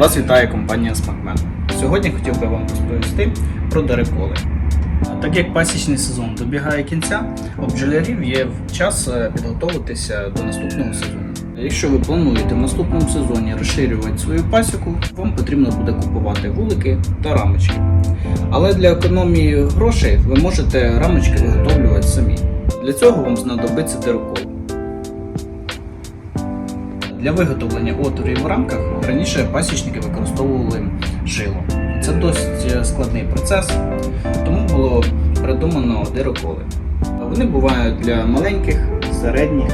Вас вітає компанія Смакмен. Сьогодні хотів би вам розповісти про дереколи. Так як пасічний сезон добігає кінця, у бджолярів є час е, підготуватися до наступного сезону. Якщо ви плануєте в наступному сезоні розширювати свою пасіку, вам потрібно буде купувати вулики та рамочки. Але для економії грошей ви можете рамочки виготовлювати самі. Для цього вам знадобиться дерокол. Для виготовлення отворів в рамках раніше пасічники використовували жило. Це досить е, складний процес, тому було придумано дироколи. Вони бувають для маленьких, середніх,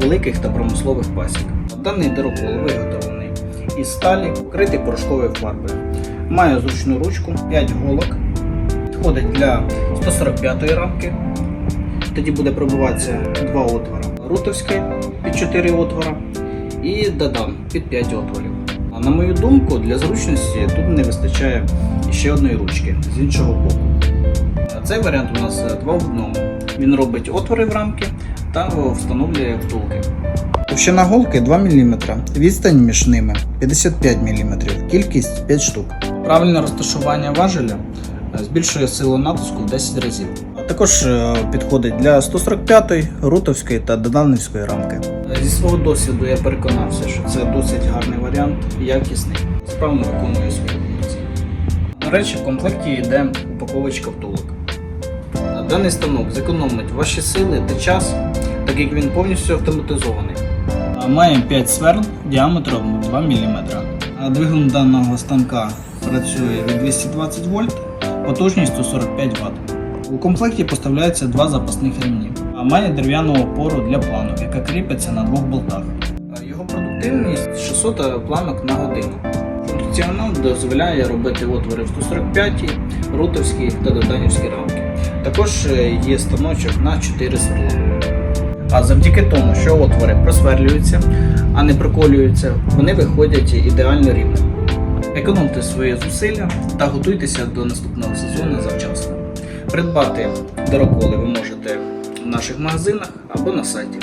великих та промислових пасік. Даний дирокол виготовлений із сталі, вкритий порошковою фарбою. Має зручну ручку, 5 голок, підходить для 145 рамки. Тоді буде пробиватися два отвора. Рутовський під 4 отвора і Дадан під 5 отворів. А на мою думку, для зручності тут не вистачає ще одної ручки з іншого боку. Цей варіант у нас два в одному. Він робить отвори в рамки та встановлює втулки. Товщина голки 2 мм, відстань між ними 55 мм, кількість 5 штук. Правильне розташування важеля е, збільшує силу натиску в 10 разів. Також е, підходить для 145, рутовської та доданівської рамки. Зі свого досвіду я переконався, що це досить гарний варіант, якісний, справно виконує свої функції. До речі, в комплекті йде упаковочка втулок. Даний станок зекономить ваші сили та час, так як він повністю автоматизований. Маємо 5 сверл діаметром 2 мм. Двигун даного станка працює від 220 вольт, потужність 145 Вт. У комплекті поставляється два запасних ремні, має дерев'яну опору для планок, яка кріпиться на двох болтах. Його продуктивність 600 планок на годину. Функціонал дозволяє робити отвори в 145, рутовській та доданівській рамки. Також е, є станочок на 4 сверла. А завдяки тому, що отвори просверлюються, а не проколюються, вони виходять ідеально рівними. Економте свої зусилля та готуйтеся до наступного сезону завчасно. Придбати дороколи ви можете в наших магазинах або на сайті.